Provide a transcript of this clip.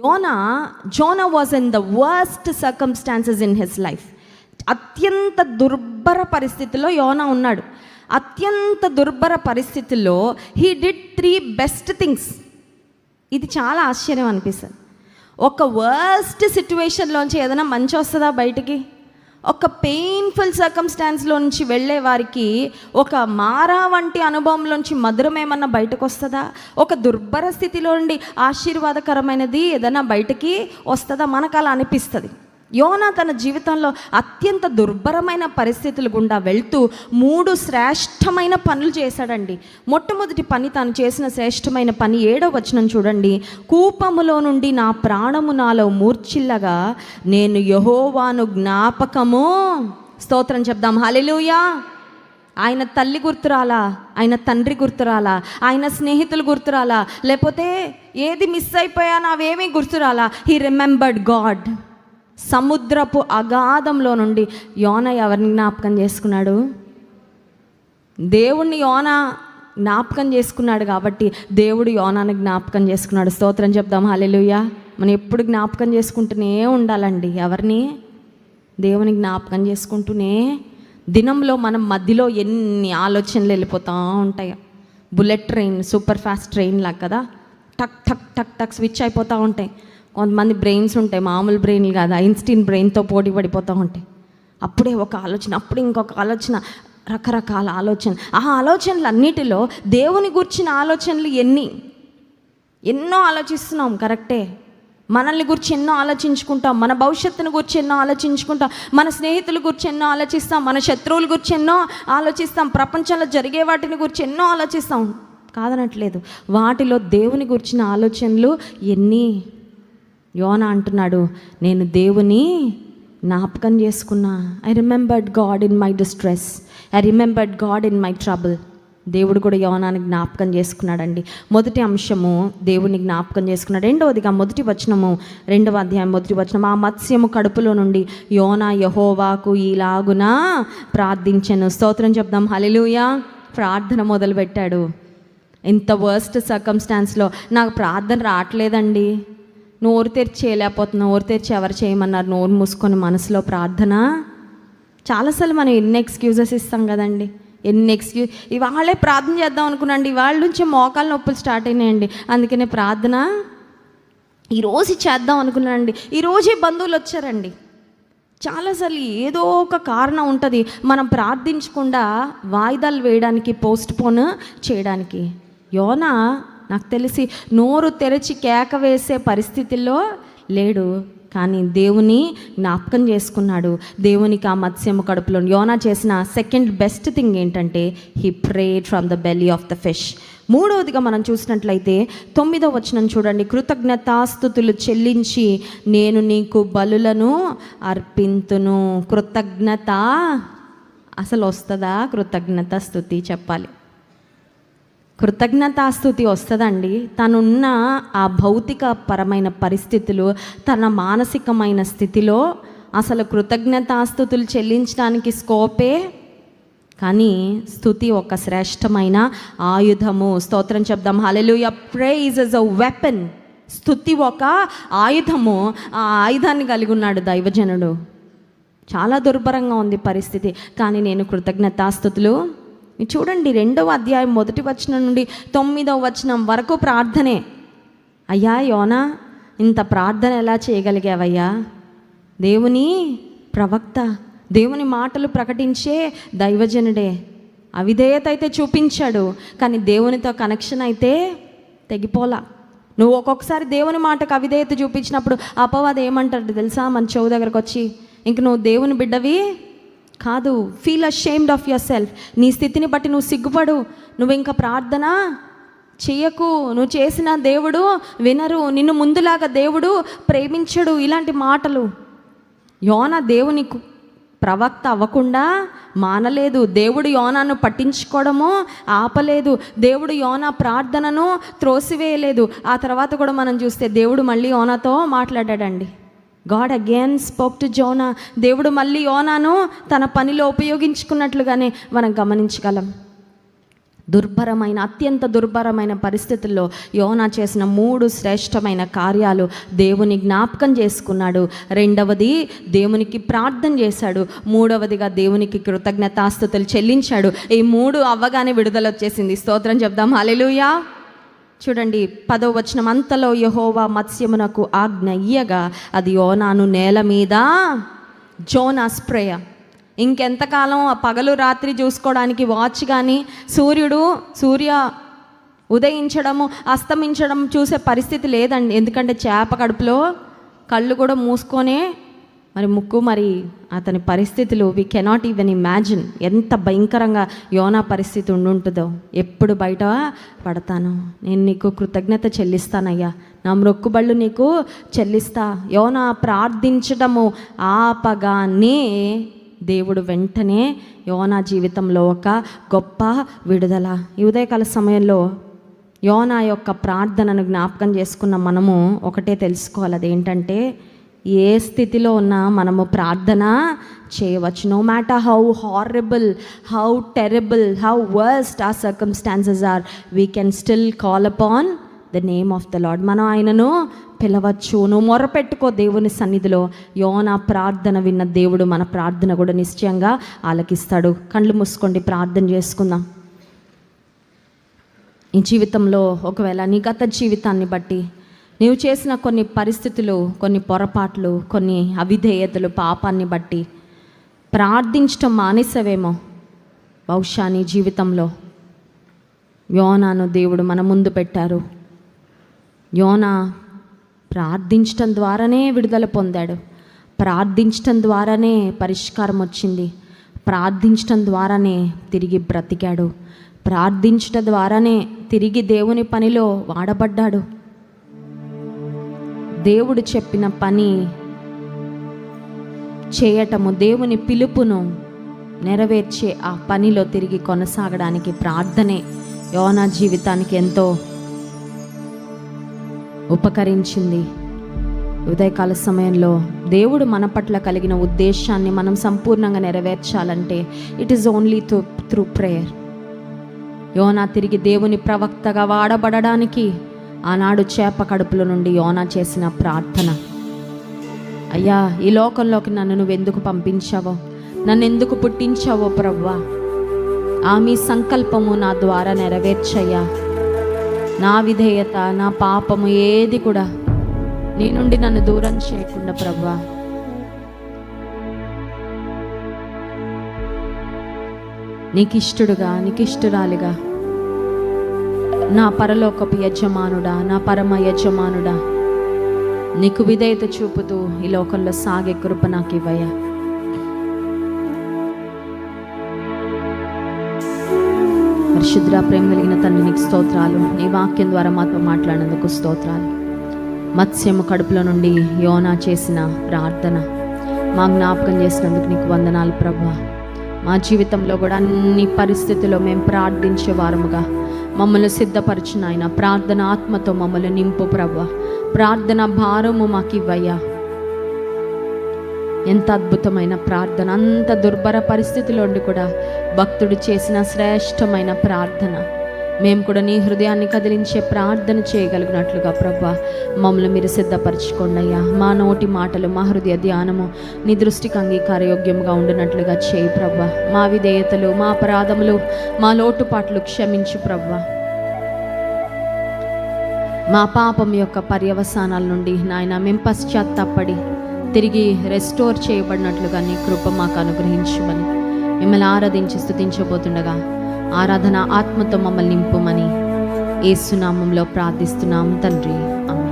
Yona Jonah was in the worst circumstances in his life అత్యంత దుర్భర పరిస్థితిలో యోనా ఉన్నాడు. అత్యంత దుర్భర పరిస్థితుల్లో he did three best things ఇది చాలా ఆశ్చర్యం అనిపిస్తుంది. ఒక వర్స్ట్ సిచ్యువేషన్లోంచి ఏదైనా మంచి వస్తుందా బయటికి? ఒక పెయిన్ఫుల్ సర్కమ్స్టాన్స్లో నుంచి వెళ్ళే వారికి ఒక మారా వంటి అనుభవంలోంచి మధురం ఏమన్నా బయటకు వస్తుందా ఒక దుర్భర స్థితిలో నుండి ఆశీర్వాదకరమైనది ఏదైనా బయటికి వస్తుందా? మనకు అలా అనిపిస్తుంది. యోనా తన జీవితంలో అత్యంత దుర్భరమైన పరిస్థితులు గుండా వెళ్తూ మూడు శ్రేష్టమైన పనులు చేశాడండి. మొట్టమొదటి పని తాను చేసిన శ్రేష్టమైన పని ఏడో వచనం చూడండి. కూపములో నుండి నా ప్రాణము నాలో మూర్చిల్లగా నేను యహోవాను జ్ఞాపకము. స్తోత్రం చెప్దాం. హలెలుయా ఆయన తల్లి గుర్తురాలా? ఆయన తండ్రి గుర్తురాలా? ఆయన స్నేహితులు గుర్తురాలా? లేకపోతే ఏది మిస్ అయిపోయా నావేమీ గుర్తురాలా? హీ రిమెంబర్డ్ గాడ్ సముద్రపు అగాధంలో నుండి యోన ఎవరిని జ్ఞాపకం చేసుకున్నాడు? దేవుణ్ణి యోన జ్ఞాపకం చేసుకున్నాడు కాబట్టి దేవుడు యోనాన్ని జ్ఞాపకం చేసుకున్నాడు. స్తోత్రం చెప్దాం. హల్లెలూయా. మనం ఎప్పుడు జ్ఞాపకం చేసుకుంటూనే ఉండాలండి ఎవరిని? దేవుని జ్ఞాపకం చేసుకుంటూనే దినంలో మనం మధ్యలో ఎన్ని ఆలోచనలు వెళ్ళిపోతూ ఉంటాయి. Bullet train super fast train లాగా కదా. టక్ టక్ టక్ టక్ స్విచ్ అయిపోతూ ఉంటాయి. కొంతమంది బ్రెయిన్స్ ఉంటాయి మామూలు బ్రెయిన్లు కాదు ఐన్స్టీన్ బ్రెయిన్తో పోటీ పడిపోతూ ఉంటాయి. అప్పుడే ఒక ఆలోచన అప్పుడే ఇంకొక ఆలోచన రకరకాల ఆలోచన. ఆ ఆలోచనలు అన్నిటిలో దేవుని గుర్చిన ఆలోచనలు ఎన్ని? ఎన్నో ఆలోచిస్తున్నాం కరెక్టే మనల్ని గురించి ఎన్నో ఆలోచించుకుంటాం మన భవిష్యత్తును గురించి ఎన్నో ఆలోచించుకుంటాం మన స్నేహితుల గురించి ఎన్నో ఆలోచిస్తాం మన శత్రువుల గురించి ఎన్నో ఆలోచిస్తాం ప్రపంచంలో జరిగే వాటిని గురించి ఎన్నో ఆలోచిస్తాం. కాదనట్లేదు. వాటిలో దేవుని గురించిన ఆలోచనలు ఎన్ని? యోన అంటున్నాడు నేను దేవుని జ్ఞాపకం చేసుకున్నా. I remembered God in my distress I remembered God in my trouble దేవుడు కూడా యోనాన్ని జ్ఞాపకం చేసుకున్నాడండి. మొదటి అంశము దేవుని జ్ఞాపకం చేసుకున్నాడు. రెండవదిగా మొదటి వచనము రెండవ అధ్యాయం మొదటి వచనం ఆ మత్స్యము కడుపులో నుండి యోనా యహోవాకు ఈలాగున ప్రార్థించను. స్తోత్రం చెప్దాం. హలెలుయా ప్రార్థన మొదలుపెట్టాడు. ఇంత వర్స్ట్ సర్కమ్స్టాన్స్లో నాకు ప్రార్థన రావట్లేదండి. నోరు తెరిచి చేయలేకపోతున్నా నోరు తెరిచి ఎవరు చేయమన్నారు? నోరు మూసుకొని మనసులో ప్రార్థన? చాలాసార్లు మనం ఎన్ని ఎక్స్క్యూజెస్ ఇస్తాం కదండి. ఎన్ని ఎక్స్క్యూజ్ ఇవాళే ప్రార్థన చేద్దాం అనుకున్నాండి. ఇవాళ నుంచి మోకాలు నొప్పులు స్టార్ట్ అయినాయండి. అందుకనే ప్రార్థన? ఈరోజు చేద్దాం అనుకున్నానండి. ఈరోజే బంధువులు వచ్చారండి. చాలాసార్లు ఏదో ఒక కారణం ఉంటుంది. మనం ప్రార్థించకుండా వాయిదాలు వేయడానికి పోస్ట్ పోన్ చేయడానికి. యోనా నాకు తెలిసి నోరు తెరిచి కేక వేసే పరిస్థితుల్లో లేడు. కానీ దేవుని జ్ఞాపకం చేసుకున్నాడు. దేవునికి ఆ మత్స్యము కడుపులో యోనా చేసిన సెకండ్ బెస్ట్ థింగ్ ఏంటంటే he prayed from the belly of the fish మూడవదిగా మనం చూసినట్లయితే తొమ్మిదో వచనం చూడండి. కృతజ్ఞతాస్థుతులు చెల్లించి నేను నీకు బలులను అర్పింతును. కృతజ్ఞత అసలు వస్తుందా? కృతజ్ఞత స్థుతి చెప్పాలి. కృతజ్ఞతాస్థుతి వస్తుందండి. తనున్న ఆ భౌతిక పరమైన పరిస్థితులు తన మానసికమైన స్థితిలో అసలు కృతజ్ఞతాస్థుతులు చెల్లించడానికి స్కోపే కానీ స్థుతి ఒక శ్రేష్టమైన ఆయుధము. స్తోత్రం చెప్దాం. Hallelujah praise is a weapon స్థుతి ఒక ఆయుధము. ఆ ఆయుధాన్ని కలిగి ఉన్నాడు దైవజనుడు. చాలా దుర్భరంగా ఉంది పరిస్థితి. కానీ నేను కృతజ్ఞతాస్థుతులు చూడండి రెండవ అధ్యాయం మొదటి వచనం నుండి తొమ్మిదవ వచనం వరకు ప్రార్థనే. అయ్యా యోనా ఇంత ప్రార్థన ఎలా చేయగలిగావయ్యా? దేవుని ప్రవక్త దేవుని మాటలు ప్రకటించే దైవజనుడే. అవిధేయత అయితే చూపించాడు కానీ దేవునితో కనెక్షన్ అయితే తెగిపోలా. నువ్వు ఒక్కొక్కసారి దేవుని మాటకు అవిధేయత చూపించినప్పుడు అపవాది ఏమంటాడు తెలుసా మన చెవు దగ్గరకు వచ్చి ఇంక నువ్వు దేవుని బిడ్డవి కాదు. Feel ashamed of yourself నీ స్థితిని బట్టి నువ్వు సిగ్గుపడు. నువ్వు ఇంకా ప్రార్థన చెయ్యకు. నువ్వు చేసిన దేవుడు వినరు. నిన్ను ముందులాగా దేవుడు ప్రేమించడు. ఇలాంటి మాటలు. యోన దేవుని ప్రవక్త అవ్వకుండా మానలేదు. దేవుడు యోనాను పట్టించుకోవడము ఆపలేదు. దేవుడు యోనా ప్రార్థనను త్రోసివేయలేదు. ఆ తర్వాత కూడా మనం చూస్తే దేవుడు మళ్ళీ యోనాతో మాట్లాడాడండి. God again spoke to Jonah దేవుడు మళ్ళీ యోనాను తన పనిలో ఉపయోగించుకున్నట్లుగానే మనం గమనించగలం. దుర్భరమైన అత్యంత దుర్భరమైన పరిస్థితుల్లో యోనా చేసిన మూడు శ్రేష్టమైన కార్యాలు దేవుని జ్ఞాపకం చేసుకున్నాడు. రెండవది దేవునికి ప్రార్థన చేశాడు. మూడవదిగా దేవునికి కృతజ్ఞతాస్థుతులు చెల్లించాడు. ఈ మూడు అవ్వగానే విడుదల వచ్చేసింది. స్తోత్రం చెప్దాం. అలెలుయా చూడండి పదో వచనం అంతలో యహోవా మత్స్యమునకు ఆజ్ఞ ఇయ్యగా అది యోనాను నేల మీద జోనా స్ప్రేయ. ఇంకెంతకాలం ఆ పగలు రాత్రి చూసుకోవడానికి వాచ్ కానీ సూర్యుడు సూర్య ఉదయించడము అస్తమించడం చూసే పరిస్థితి లేదండి. ఎందుకంటే చేప కడుపులో కళ్ళు కూడా మూసుకొనే మరి ముక్కు మరి అతని పరిస్థితులు వి కెనాట్ ఈవెన్ ఇమాజిన్ ఎంత భయంకరంగా యోనా పరిస్థితి ఉండుంటుందో. ఎప్పుడు బయట పడతాను. నేను నీకు కృతజ్ఞత చెల్లిస్తానయ్యా. నా మొక్కుబళ్ళు నీకు చెల్లిస్తా. యోనా ప్రార్థించడము ఆపగానే దేవుడు వెంటనే యోనా జీవితంలో ఒక గొప్ప విడుదల. ఈ ఉదయకాల సమయంలో యోనా యొక్క ప్రార్థనను జ్ఞాపకం చేసుకున్న మనము ఒకటే తెలుసుకోవాలి. అదేంటంటే ఏ స్థితిలో ఉన్నా మనము ప్రార్థన చేయవచ్చు. No matter how horrible how terrible how worst uh circumstances are we can still call upon the name of the Lord మనం ఆయనను పిలవచ్చు. నువ్వు మొరపెట్టుకో దేవుని సన్నిధిలో. యోనా ప్రార్థన విన్న దేవుడు మన ప్రార్థన కూడా నిశ్చయంగా ఆలకిస్తాడు. కళ్ళు మూసుకోండి ప్రార్థన చేసుకుందాం. ఈ జీవితంలో ఒకవేళ నీ గత జీవితాన్ని బట్టి నీవు చేసిన కొన్ని పరిస్థితులు కొన్ని పొరపాట్లు కొన్ని అవిధేయతలు పాపాన్ని బట్టి ప్రార్థించటం మానేసవేమో బహుశా నీ జీవితంలో. యోనాను దేవుడు మన ముందు పెట్టారు. యోనా ప్రార్థించటం ద్వారానే విడుదల పొందాడు. ప్రార్థించటం ద్వారానే పరిష్కారం వచ్చింది. ప్రార్థించటం ద్వారానే తిరిగి బ్రతికాడు. ప్రార్థించటం ద్వారానే తిరిగి దేవుని పనిలో వాడబడ్డాడు. దేవుడు చెప్పిన పని చేయటము దేవుని పిలుపును నెరవేర్చే ఆ పనిలో తిరిగి కొనసాగడానికి ప్రార్థనే యోనా జీవితానికి ఎంతో ఉపకరించింది. ఉదయకాల సమయంలో దేవుడు మన పట్ల కలిగిన ఉద్దేశాన్ని మనం సంపూర్ణంగా నెరవేర్చాలంటే it is only through through prayer యోనా తిరిగి దేవుని ప్రవక్తగా వాడబడడానికి ఆనాడు చేప కడుపులో నుండి యోనా చేసిన ప్రార్థన. అయ్యా ఈ లోకంలోకి నన్ను నువ్వు ఎందుకు పంపించావో? నన్ను ఎందుకు పుట్టించావో ప్రవ్వా? ఆ మీ సంకల్పము నా ద్వారా నెరవేర్చయ్యా. నా విధేయత నా పాపము ఏది కూడా నీ నుండి నన్ను దూరం చేయకుండా ప్రవ్వా. నీకిష్టుడుగా నీకిష్టురాలిగా నా పరలోకపు యజమానుడా నా పరమ యజమానుడా. నీకు విధేయత చూపుతూ ఈ లోకంలో సాగే కృప నాకు ఇవ్వయా పరిశుద్ర ప్రేమ కలిగిన తండ్రి నీకు స్తోత్రాలు. నీ వాక్యం ద్వారా మాతో మాట్లాడినందుకు స్తోత్రాలు. మత్స్యము కడుపులో నుండి యోనా చేసిన ప్రార్థన మా జ్ఞాపకం చేసినందుకు నీకు వందనాలు ప్రభా. మా జీవితంలో కూడా అన్ని పరిస్థితుల్లో మేము ప్రార్థించే వారముగా మమ్మల్ని సిద్ధపరిచిన ఆయన ప్రార్థన ఆత్మతో మమ్మల్ని నింపు ప్రభ. ప్రార్థన భారము మాకు ఇవ్వయ్యా ఎంత అద్భుతమైన ప్రార్థన. అంత దుర్భర పరిస్థితిలో ఉండి కూడా భక్తుడు చేసిన శ్రేష్టమైన ప్రార్థన. మేము కూడా నీ హృదయాన్ని కదిలించే ప్రార్థన చేయగలిగినట్లుగా ప్రభా. మమ్మల్ని మీరు సిద్ధపరచుకోండి అయ్యా. మా నోటి మాటలు మా హృదయ ధ్యానము నీ దృష్టికి అంగీకారయోగ్యంగా ఉండినట్లుగా చేయి ప్రభా. మా విధేయతలు మా అపరాధములు మా లోటుపాట్లు క్షమించు ప్రభా. మా పాపం యొక్క పర్యవసానాల నుండి నాయన మేము పశ్చాత్తాపడి తిరిగి రెస్టోర్ చేయబడినట్లుగా నీ కృప మాకు అనుగ్రహించమని మిమ్మల్ని ఆరాధించి స్థుతించబోతుండగా ఆరాధన ఆత్మతో మమ్మల్ని నింపుమని ఏసునామంలో ప్రార్థిస్తున్నాం తండ్రి. అమ్మ